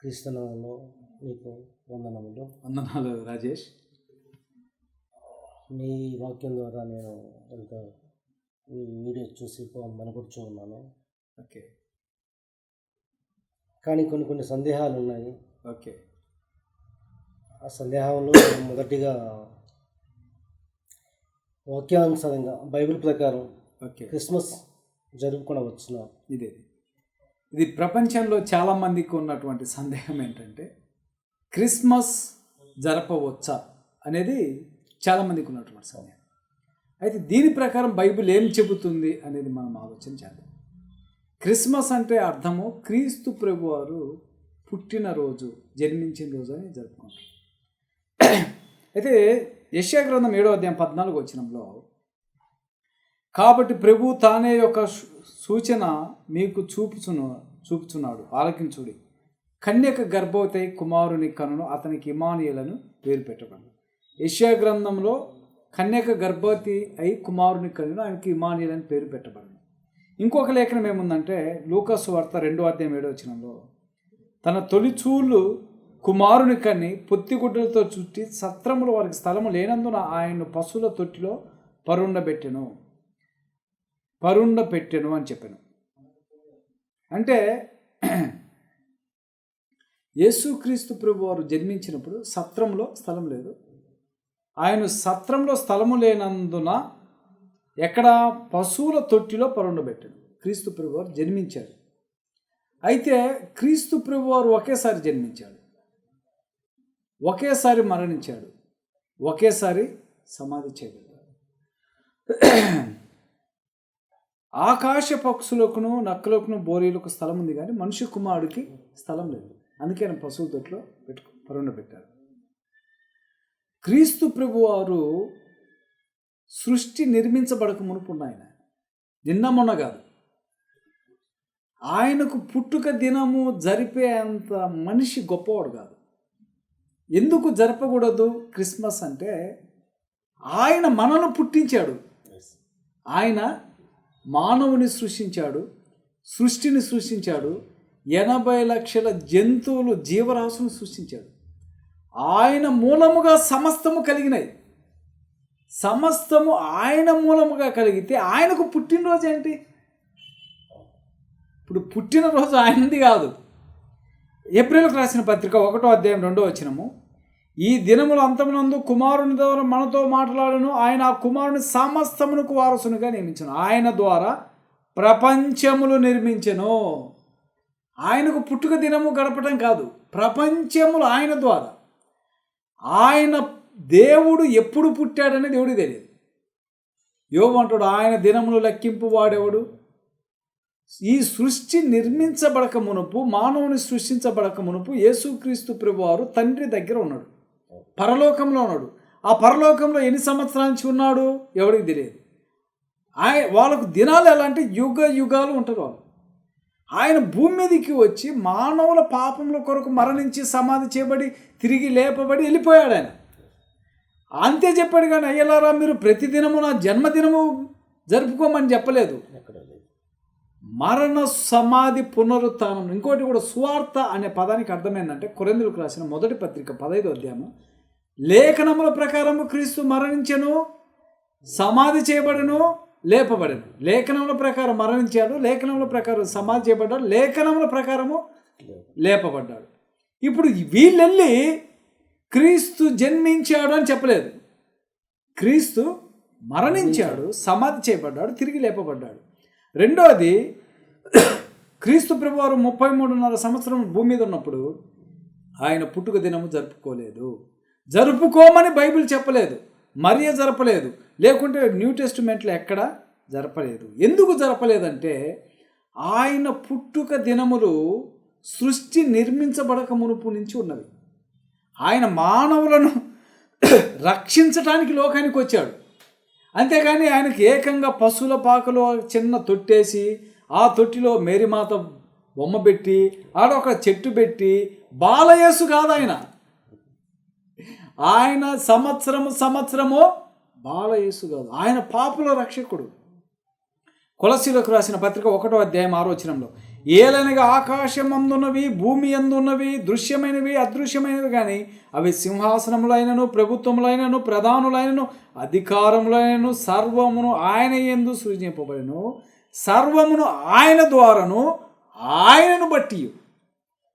క్రీస్తునామంలో మీకు వందనములు వందనాలు రాజేష్. మీ వాక్యం ద్వారా నేను ఎంతో ఈ వీడియో చూసి మనపడుచు ఉన్నాను. ఓకే. కానీ కొన్ని కొన్ని సందేహాలు ఉన్నాయి. ఓకే. ఆ సందేహంలో మొదటిగా వాక్యాంశంగా బైబిల్ ప్రకారం ఓకే. క్రిస్మస్ జరుపుకొనవచ్చున. ఇదే. ఇది ప్రపంచంలో చాలామందికి ఉన్నటువంటి సందేహం ఏంటంటే క్రిస్మస్ జరపవచ్చా అనేది చాలామందికి ఉన్నటువంటి సందేహం. అయితే దీని ప్రకారం బైబిల్ ఏం చెబుతుంది అనేది మనం ఆలోచన చేద్దాం. క్రిస్మస్ అంటే అర్థము క్రీస్తు ప్రభువారు పుట్టినరోజు జన్మించిన రోజు అని జరుపుకుంటారు. అయితే యశ్యా గ్రంథం ఏడో అధ్యాయం పద్నాలుగు వచ్చినంలో కాబట్టి ప్రభు తానే యొక్క సూచన మీకు చూపుచును చూపుచున్నాడు. ఆలకించుడి. కన్యక గర్భవతి కుమారుని కనును అతనికి ఇమానియులను పేరు పెట్టకండి యశ్యా గ్రంథంలో కన్యక గర్భవతి అయి కుమారుని కనును ఆయనకి ఇమానియులని పేరు పెట్టబడింది. ఇంకొక లేఖనం ఏముందంటే లూకస్ వార్త రెండో అధ్యాయం ఏడో వచనంలో తన తొలిచూళ్ళు కుమారుని కన్ని పొత్తిగుడ్డలతో చుట్టి సత్రములు వారికి స్థలము లేనందున ఆయన్ను పశువుల తొట్టిలో పరుండబెట్టెను. పరుండ పెట్టెను అని చెప్పాను. అంటే యేసుక్రీస్తు ప్రభు వారు జన్మించినప్పుడు సత్రంలో స్థలం లేదు. ఆయన సత్రంలో స్థలము లేనందున ఎక్కడ పశువుల తొట్టిలో పరుండబెట్టాడు క్రీస్తు ప్రభు వారు జన్మించాడు అయితే క్రీస్తు ప్రభు వారు ఒకేసారి జన్మించాడు. ఒకేసారి మరణించాడు. ఒకేసారి సమాధి చేయబడ్డాడు. ఆకాశ పక్షులకును నక్కలకును బోరీలకు స్థలం ఉంది కానీ మనిషి కుమారుడికి స్థలం లేదు. అందుకే ఆయన పశువుల తొట్లో పెట్టుకు పరుణ పెట్టారు. క్రీస్తు ప్రభు వారు సృష్టి నిర్మించబడక మునుపు ఆయన. నిన్న మొన్న కాదు. ఆయనకు పుట్టుక దినము జరిపే అంత మనిషి గొప్పవాడు కాదు. ఎందుకు జరపకూడదు? క్రిస్మస్ అంటే ఆయన మనను పుట్టించాడు. ఆయన మానవుని సృష్టించాడు సృష్టిని సృష్టించాడు ఎనభై లక్షల జంతువులు జీవరాశులను సృష్టించాడు. ఆయన మూలముగా సమస్తము కలిగినాయి. సమస్తము ఆయన మూలముగా కలిగితే ఆయనకు పుట్టినరోజు ఏంటి? ఇప్పుడు పుట్టినరోజు ఆయనది కాదు. ఏప్రిల్కి రాసిన పత్రిక ఒకటో అధ్యాయం రెండో వచ్చినము ఈ దినముల అంతమునందు కుమారుని ద్వారా మనతో మాట్లాడను. ఆయన ఆ కుమారుని సమస్తమునకు వారసునిగా నియమించను. ఆయన ద్వారా ప్రపంచములు నిర్మించెను. ఆయనకు పుట్టుక దినము గడపటం కాదు. ప్రపంచములు ఆయన ద్వారా. ఆయన దేవుడు ఎప్పుడు పుట్టాడని దేవుడికి తెలియదు. యోగంటాడు ఆయన దినములు లెక్కింపు వాడేవాడు? ఈ సృష్టి నిర్మించబడక మునుపు మానవుని సృష్టించబడక మునుపు యేసుక్రీస్తు ప్రభువారు తండ్రి దగ్గర ఉన్నాడు. పరలోకంలో ఉన్నాడు. ఆ పరలోకంలో ఎన్ని సంవత్సరాల నుంచి ఉన్నాడు? ఎవరికి తెలియదు. ఆయ వాళ్ళకు దినాలు ఎలా అంటే యుగ యుగాలు ఉంటారు వాళ్ళు. ఆయన భూమి మీదకి వచ్చి మానవుల పాపముల కొరకు మరణించి సమాధి చేయబడి తిరిగి లేపబడి వెళ్ళిపోయాడు ఆయన. అంతే చెప్పాడు కానీ అయ్యలారా మీరు ప్రతిదినము నా జన్మదినము జరుపుకోమని చెప్పలేదు. మరణ సమాధి పునరుత్నం. ఇంకోటి కూడా సువార్త అనే పదానికి అర్థమైందంటే కొరెందులకు రాసిన మొదటి పత్రిక పదైదు అధ్యాయము. లేఖనముల ప్రకారము క్రీస్తు మరణించను సమాధి చేయబడను లేపబడను. లేఖనముల ప్రకారం మరణించాడు లేఖనముల ప్రకారం సమాధి చేయబడ్డాడు లేఖనముల ప్రకారము లేపబడ్డాడు. ఇప్పుడు వీళ్ళెళ్ళి క్రీస్తు జన్మించాడు అని చెప్పలేదు. క్రీస్తు మరణించాడు సమాధి చేయబడ్డాడు తిరిగి లేపబడ్డాడు. రెండోది క్రీస్తు ప్రభువారు ముప్పై మూడున్నర సంవత్సరం భూమి మీద ఉన్నప్పుడు ఆయన పుట్టుక దినము జరుపుకోలేదు. జరుపుకోమని బైబిల్ చెప్పలేదు. మరియ జరపలేదు. లేకుంటే న్యూ టెస్టిమెంట్లో ఎక్కడ జరపలేదు. ఎందుకు జరపలేదంటే ఆయన పుట్టుక దినములు సృష్టి నిర్మించబడక మునుపు నుంచి ఉన్నవి. ఆయన మానవులను రక్షించటానికి లోకానికి వచ్చాడు. అంతేగాని ఆయనకి ఏకంగా పశువుల పాకలో చిన్న తొట్టేసి ఆ తొట్టిలో మేరీమాత బొమ్మ పెట్టి ఆడ ఒక చెట్టు పెట్టి బాలయేసు కాదు ఆయన. ఆయన సంవత్సరము సంవత్సరము బాలయేసు కాదు. ఆయన పాపుల రక్షకుడు. కొలసీలకు రాసిన పత్రిక ఒకటో అధ్యాయం ఆరోచనంలో ఏలనగా ఆకాశం అందున్నవి భూమి అందున్నవి దృశ్యమైనవి అదృశ్యమైనవి కానీ అవి సింహాసనములైనను ప్రభుత్వములైనను ప్రధానులైనను అధికారములైనను సర్వమును ఆయన ఎందు సృజింపబడిను. సర్వమును ఆయన ద్వారాను ఆయనను బట్టి.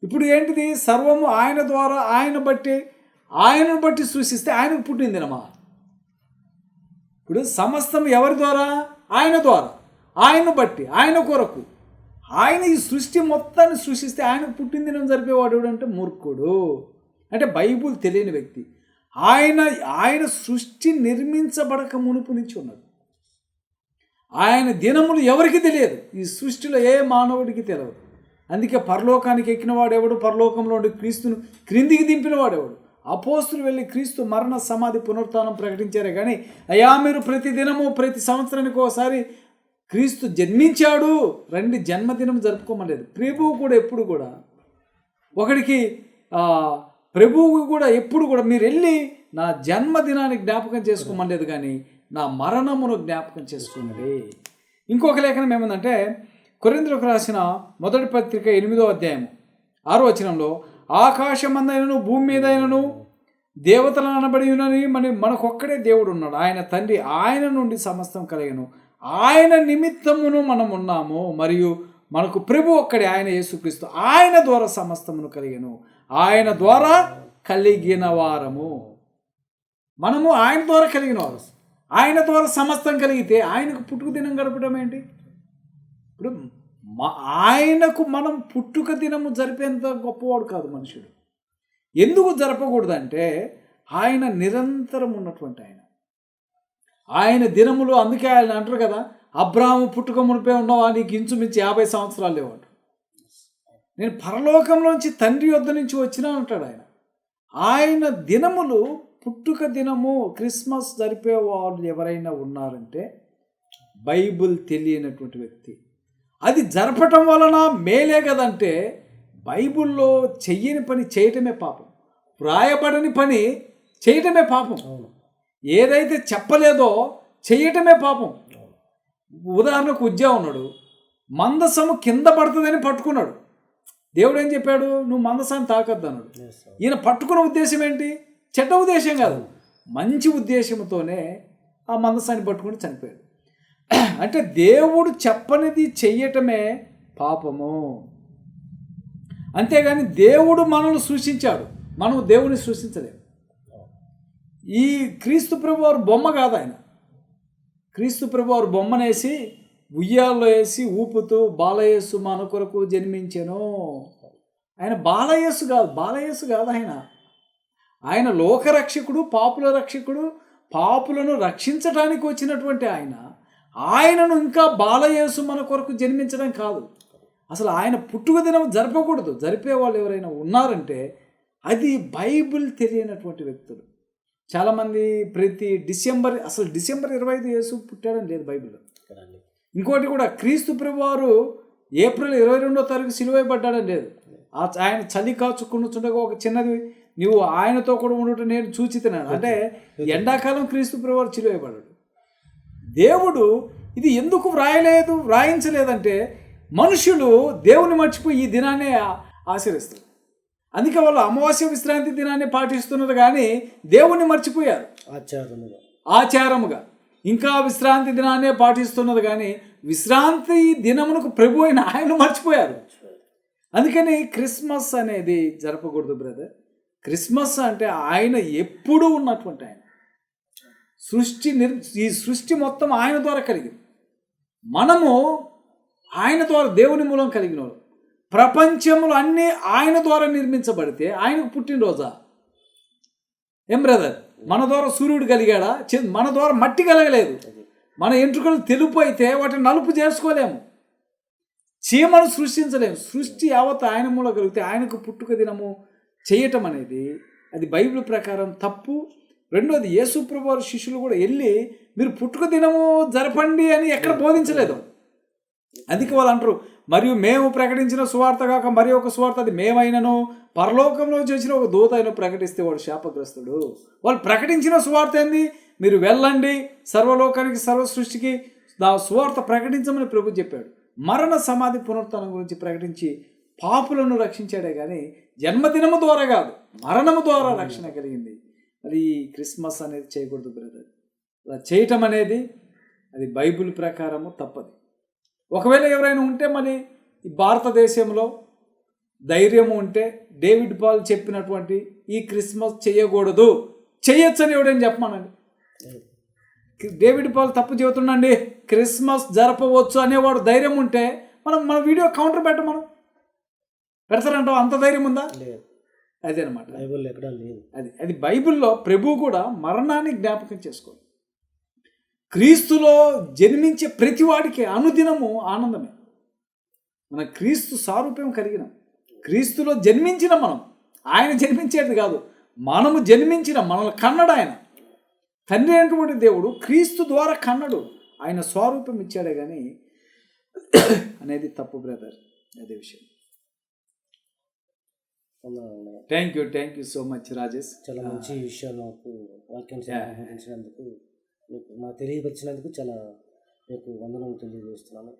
ఇప్పుడు ఏంటిది? సర్వము ఆయన ద్వారా ఆయన బట్టి ఆయనను బట్టి సృష్టిస్తే ఆయనకు పుట్టిందినమా ఇప్పుడు సమస్తం ఎవరి ద్వారా? ఆయన ద్వారా. ఆయన బట్టి ఆయన కొరకు. ఆయన ఈ సృష్టి మొత్తాన్ని సృష్టిస్తే ఆయనకు పుట్టిందినం జరిపేవాడు అంటే మూర్ఖుడు. అంటే బైబుల్ తెలియని వ్యక్తి. ఆయన ఆయన సృష్టి నిర్మించబడక మునుపు నుంచి ఉన్నాడు. ఆయన దినములు ఎవరికి తెలియదు. ఈ సృష్టిలో ఏ మానవుడికి తెలియదు. అందుకే పరలోకానికి ఎక్కిన వాడెవడు పరలోకంలో ఉండి క్రీస్తును క్రిందికి దింపిన వాడెవడు అపోస్తులు వెళ్ళి క్రీస్తు మరణ సమాధి పునరుత్నం ప్రకటించారే కానీ అయా మీరు ప్రతి దినము ప్రతి సంవత్సరానికి ఒకసారి క్రీస్తు జన్మించాడు. రండి జన్మదినం జరుపుకోమలేదు ప్రభువు కూడా ఎప్పుడు కూడా ఒకడికి ప్రభువు కూడా ఎప్పుడు కూడా మీరు వెళ్ళి నా జన్మదినాన్ని జ్ఞాపకం చేసుకోమలేదు కానీ నా మరణమును జ్ఞాపకం చేసుకున్నది. ఇంకొక లేఖనం ఏమందంటే కొరింద్రకు రాసిన మొదటి పత్రిక ఎనిమిదో అధ్యాయం ఆరో వచనంలో ఆకాశమందైనను భూమి మీదైనను దేవతలు అనబడి ఉన్నని మన మనకొక్కడే దేవుడు ఉన్నాడు. ఆయన తండ్రి ఆయన నుండి సమస్తం కలిగను. ఆయన నిమిత్తమును మనం ఉన్నాము. మరియు మనకు ప్రభు ఒక్కడే ఆయన యేసుక్రీస్తు ఆయన ద్వారా సమస్తమును కలిగను. ఆయన ద్వారా కలిగిన వారము. మనము ఆయన ద్వారా కలిగిన వారు ఆయన ద్వారా సమస్తం కలిగితే ఆయనకు పుట్టుక దినం గడపడం ఏంటి? ఇప్పుడు మ- ఆయనకు మనం పుట్టుక దినము జరిపేంత గొప్పవాడు కాదు మనుషుడు. ఎందుకు జరపకూడదంటే ఆయన నిరంతరం ఉన్నటువంటి ఆయన. ఆయన దినములు అందుకే ఆయన అంటారు కదా అబ్రాహము పుట్టుక మునిపే ఉన్నవా నీకు ఇంచుమించి యాభై సంవత్సరాలు లేవాడు నేను పరలోకంలోంచి తండ్రి వద్ద నుంచి వచ్చినా అంటాడు ఆయన. ఆయన దినములు పుట్టుక దినము క్రిస్మస్ జరిపే వాళ్ళు ఎవరైనా ఉన్నారంటే బైబిల్ తెలియనటువంటి వ్యక్తి. అది జరపటం వలన మేలే కదంటే బైబిల్లో చెయ్యని పని చేయటమే పాపం. వ్రాయబడని పని చేయటమే పాపం. ఏదైతే చెప్పలేదో చేయటమే పాపం. ఉదాహరణకు ఉజ్జా ఉన్నాడు మందసము కింద పడుతుందని పట్టుకున్నాడు. దేవుడు ఏం చెప్పాడు? నువ్వు మందసాన్ని తాకద్దు అన్నాడు. ఈయన పట్టుకున్న ఉద్దేశం ఏంటి? చెడ్డ ఉద్దేశం కాదు. మంచి ఉద్దేశంతోనే ఆ మందసాన్ని పట్టుకుని చనిపోయాడు. అంటే దేవుడు చెప్పనిది చెయ్యటమే పాపము. అంతేగాని దేవుడు మనల్ని సృష్టించాడు. మనం దేవుని సృష్టించలేము. ఈ క్రీస్తు ప్రభువారు బొమ్మ కాదు ఆయన. క్రీస్తు ప్రభువారు బొమ్మనేసి ఉయ్యాల్లో వేసి ఊపుతూ బాలయేసు మన కొరకు జన్మించాను. ఆయన బాలయేసు కాదు బాలయేసు కాదు ఆయన. ఆయన లోకరక్షకుడు పాపుల రక్షకుడు పాపులను రక్షించడానికి వచ్చినటువంటి ఆయన ఆయనను ఇంకా బాలయేసు మన కొరకు జన్మించడం కాదు. అసలు ఆయన పుట్టుక దినం జరపకూడదు. జరిపే వాళ్ళు ఎవరైనా ఉన్నారంటే అది బైబిల్ తెలియనటువంటి వ్యక్తులు. చాలామంది ప్రతి డిసెంబర్ అసలు డిసెంబర్ ఇరవై ఐదు యేసు పుట్టాడని లేదు బైబిల్లో కదండి. ఇంకోటి కూడా క్రీస్తు ప్రభువారు ఏప్రిల్ ఇరవై రెండో తారీఖు సిలువైపడ్డాడని లేదు. ఆ ఆయన చలి కాచుకుంటుండగా ఒక చిన్నది నువ్వు ఆయనతో కూడా ఉండటం నేను సూచితున్నాను అంటే ఎండాకాలం క్రీస్తు ప్రభువారు సిలువైపడ్డాడు దేవుడు ఇది ఎందుకు వ్రాయలేదు వ్రాయించలేదంటే మనుషులు దేవుని మర్చిపోయి ఈ దినాన్ని ఆ- ఆచరిస్తారు అందుకే వాళ్ళు అమావాస్య విశ్రాంతి దినాన్ని పాటిస్తున్నారు కానీ దేవుణ్ణి మర్చిపోయారు. ఆచారముగా. ఆచారముగా. ఇంకా విశ్రాంతి దినాన్నే పాటిస్తున్నది కానీ విశ్రాంతి దినమునకు ప్రభు అయిన ఆయన మర్చిపోయారు. అందుకని క్రిస్మస్ అనేది జరపకూడదు బ్రదర్. క్రిస్మస్ అంటే ఆయన ఎప్పుడూ ఉన్నటువంటి ఆయన. సృష్టి నిర్ ఈ సృష్టి మొత్తం ఆయన ద్వారా కలిగింది. మనము ఆయన ద్వారా దేవుని మూలం కలిగిన వాళ్ళు ప్రపంచములు అన్నీ ఆయన ద్వారా నిర్మించబడితే ఆయనకు పుట్టినరోజా ఏం బ్రదర్ మన ద్వారా సూర్యుడు కలిగాడా? మన ద్వారా మట్టి కలగలేదు. మన ఎంట్రుకలు తెలుపు అయితే వాటిని నలుపు చేసుకోలేము. చీమను సృష్టించలేము. సృష్టి యావత్ ఆయన మూల కలిగితే ఆయనకు పుట్టుక దినము చేయటం అనేది అది బైబిల్ ప్రకారం తప్పు. రెండోది యేసుప్రభు వారి శిష్యులు కూడా వెళ్ళి మీరు పుట్టుక దినము జరపండి అని ఎక్కడ బోధించలేదు. అందుకే వాళ్ళు అంటారు మరియు మేము ప్రకటించిన సువార్త కాక మరి ఒక సువార్త అది మేమైనను పరలోకంలో చేసిన ఒక దూత అయిన ప్రకటిస్తే వాడు శాపగ్రస్తుడు. వాళ్ళు ప్రకటించిన సువార్త ఏంది? మీరు వెళ్ళండి సర్వలోకానికి సర్వ సృష్టికి నా సువార్త ప్రకటించమని ప్రభు చెప్పాడు. మరణ సమాధి పునరుత్థానం గురించి ప్రకటించి పాపులను రక్షించాడే కానీ జన్మదినము ద్వారా కాదు మరణము ద్వారా రక్షణ కలిగింది. మరి ఈ క్రిస్మస్ అనేది చేయకూడదు బ్రదర్. అలా చేయటం అనేది అది బైబిల్ ప్రకారము తప్పదు. ఒకవేళ ఎవరైనా ఉంటే మరి ఈ భారతదేశంలో ధైర్యం ఉంటే డేవిడ్ పాల్ చెప్పినటువంటి ఈ క్రిస్మస్ చేయకూడదు చేయొచ్చని ఎవడని చెప్పమానండి? డేవిడ్ పాల్ తప్పు చెబుతుండండి క్రిస్మస్ జరపవచ్చు అనేవాడు ధైర్యం ఉంటే మనం మన వీడియో కౌంటర్ పెట్ట మనం పెడతారంటావు? అంత ధైర్యం ఉందా? లేదు. అదేనమాట బైబుల్ ఎక్కడా లేదు. అది అది బైబిల్లో ప్రభు కూడా మరణాన్ని జ్ఞాపకం చేసుకోవాలి క్రీస్తులో జన్మించే ప్రతి వాడికి అనుదినము ఆనందమే. మన క్రీస్తు సారూప్యం కలిగిన. క్రీస్తులో జన్మించిన మనం ఆయన జన్మించేది కాదు మనము జన్మించిన మనల్ని కన్నడు ఆయన. తండ్రి అయినటువంటి దేవుడు క్రీస్తు ద్వారా కన్నడు ఆయన స్వరూపం ఇచ్చాడే కానీ అనేది తప్పు బ్రదర్ అదే విషయం. వందనాలు. Thank you thank you so much Rajesh చాలా మంచి విషయాలు నాకు వాక్యం సంబంధించినందుకు మీకు మా తెలియపరిచినందుకు చాలా మీకు వందనాలు తెలియజేస్తున్నాను.